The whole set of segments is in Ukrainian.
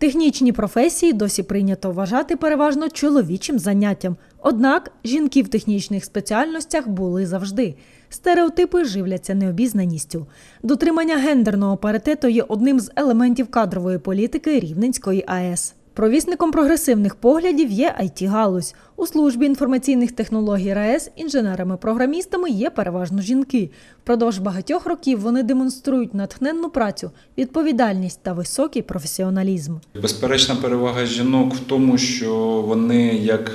Технічні професії досі прийнято вважати переважно чоловічим заняттям. Однак жінки в технічних спеціальностях були завжди. Стереотипи живляться необізнаністю. Дотримання гендерного паритету є одним з елементів кадрової політики Рівненської АЕС. Провісником прогресивних поглядів є it галузь У службі інформаційних технологій РаЕС інженерами-програмістами є переважно жінки. Впродовж багатьох років вони демонструють натхненну працю, відповідальність та високий професіоналізм. Безперечна перевага жінок в тому, що вони як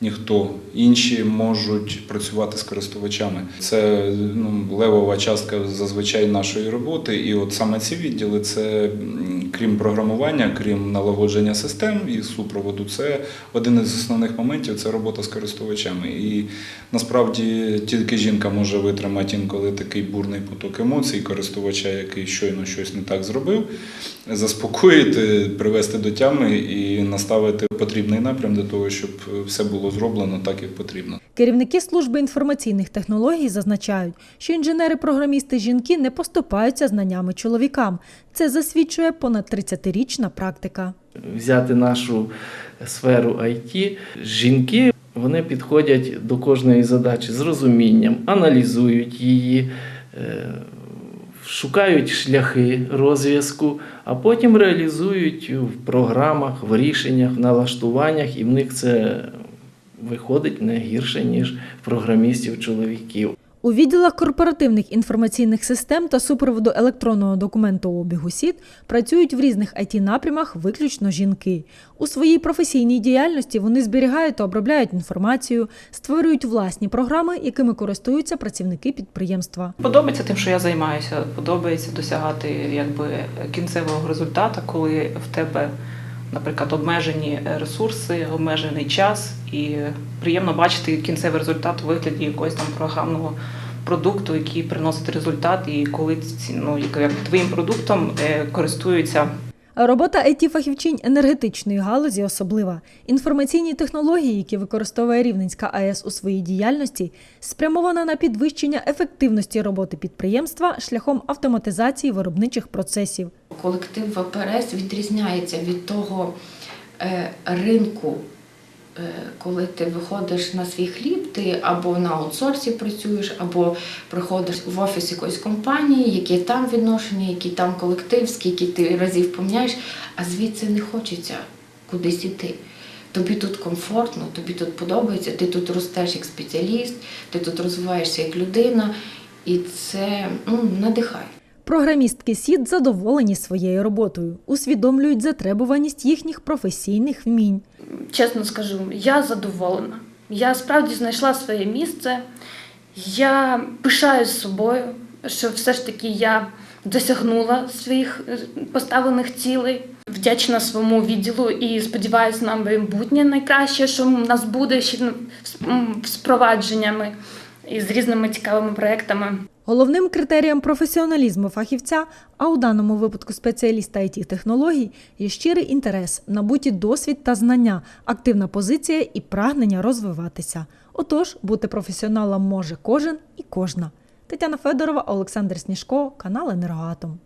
ніхто інші можуть працювати з користувачами. Це ну, левова частка зазвичай нашої роботи. І от саме ці відділи це крім програмування, крім налагодження систем і супроводу, це один із основних моментів це робота з користувачами. І насправді тільки жінка може витримати інколи такий бурний поток емоцій користувача, який щойно щось не так зробив, заспокоїти, привести до тями і наставити потрібний напрям для того, щоб все було зроблено так, як потрібно. Керівники служби інформаційних технологій зазначають, що інженери-програмісти жінки не поступаються знаннями чоловікам. Це засвідчує понад 30-річна практика. взяти нашу сферу IT, жінки вони підходять до кожної задачі з розумінням, аналізують її, е, шукають шляхи розв'язку, а потім реалізують в програмах, в рішеннях, в налаштуваннях, і в них це виходить не гірше, ніж програмістів-чоловіків. У відділах корпоративних інформаційних систем та супроводу електронного документообігу СІД працюють в різних it напрямах виключно жінки. У своїй професійній діяльності вони зберігають та обробляють інформацію, створюють власні програми, якими користуються працівники підприємства. Подобається тим, що я займаюся. Подобається досягати якби кінцевого результату, коли в тебе, наприклад, обмежені ресурси, обмежений час, і приємно бачити кінцевий результат у вигляді якогось там програмного продукту, який приносить результат, і коли ну, як- як твоїм продуктом е, користуються Робота it фахівчинь енергетичної галузі особлива. Інформаційні технології, які використовує Рівненська АЕС у своїй діяльності, спрямована на підвищення ефективності роботи підприємства шляхом автоматизації виробничих процесів. Колектив ВПРС відрізняється від того е, ринку, е, коли ти виходиш на свій хліб, ти або на аутсорсі працюєш, або приходиш в офіс якоїсь компанії, які там відношення, який там колектив, скільки ти разів поміняєш, а звідси не хочеться кудись іти. Тобі тут комфортно, тобі тут подобається, ти тут ростеш як спеціаліст, ти тут розвиваєшся як людина, і це ну, надихає. Програмістки СІД задоволені своєю роботою, усвідомлюють затребуваність їхніх професійних вмінь. чесно скажу, я задоволена. Я справді знайшла своє місце. Я пишаюсь собою, що все ж таки я досягнула своїх е, поставлених цілей. Вдячна своєму відділу і сподіваюся на майбутнє найкраще, що в нас буде ще з впровадженнями і з різними цікавими проектами. Головним критерієм професіоналізму фахівця, а у даному випадку спеціаліста it технологій, є щирий інтерес, набуті досвід та знання, активна позиція і прагнення розвиватися. Отож, бути професіоналом може кожен і кожна. Тетяна Федорова, Олександр Сніжко, канал Енергоатом.